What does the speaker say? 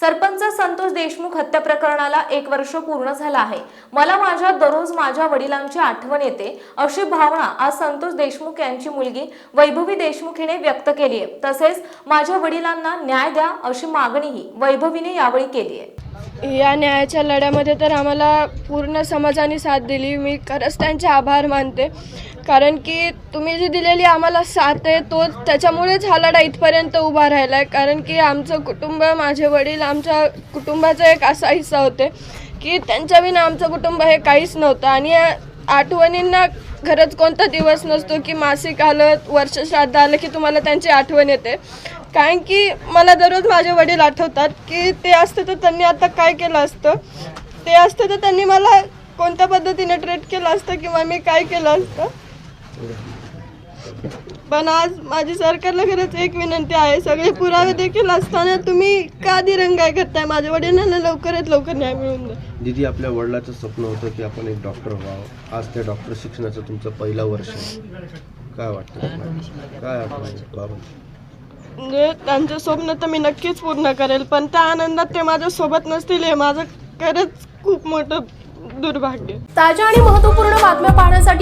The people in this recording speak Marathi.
सरपंच संतोष देशमुख हत्या प्रकरणाला एक वर्ष पूर्ण झालं आहे. मला माझ्या दररोज माझ्या वडिलांची आठवण येते अशी भावना आज संतोष देशमुख यांची मुलगी वैभवी देशमुख हिने व्यक्त केली आहे. तसेच माझ्या वडिलांना न्याय द्या अशी मागणीही वैभवीने यावेळी केली आहे. या न्यायाच्या लढ्यामध्ये तर आम्हाला पूर्ण समाजाने साथ दिली. मी खरंच त्यांचे आभार मानते. कारण की तुम्ही जी दिलेली आम्हाला साथ आहे तो त्याच्यामुळेच हा लढा इथपर्यंत उभा राहिला आहे कारण की आमचं कुटुंब माझे वडील आमच्या कुटुंबाचा एक असा हिस्सा होते की त्यांच्या विना आमचं कुटुंब हे काहीच नव्हतं. आणि या आठवणींना खरंच कोणता दिवस नसतो की मासिक आलं वर्ष श्राद्ध आलं की तुम्हाला त्यांची आठवण येते. कारण की मला दररोज माझे वडील आठवतात की ते असतं तर त्यांनी आता काय केलं असतं? ते असतं तर त्यांनी मला कोणत्या पद्धतीने ट्रीट केलं असतं किंवा मी काय केलं असतं? पण आज माझी सरकारला खरंच एक विनंती आहे सगळे पुरावे देखील असताना तुम्ही का दिरंगाई करताय? माझ्या वडिलांना लवकरात लवकर न्याय मिळून द्या. दिदी आपल्या वडिलाचं स्वप्न होतं की आपण एक डॉक्टर व्हावं. आज त्या डॉक्टर शिक्षणाचं तुमचं पहिलं वर्ष आहे. काय वाटतं तुम्हाला? काय आठवण बाबा. म्हणजे त्यांचं स्वप्न तर मी नक्कीच पूर्ण करेल पण त्या आनंदात ते माझ्या सोबत नसतील हे माझं खरंच खूप मोठं दुर्भाग्य ताज्या आणि महत्त्वपूर्ण बातम्या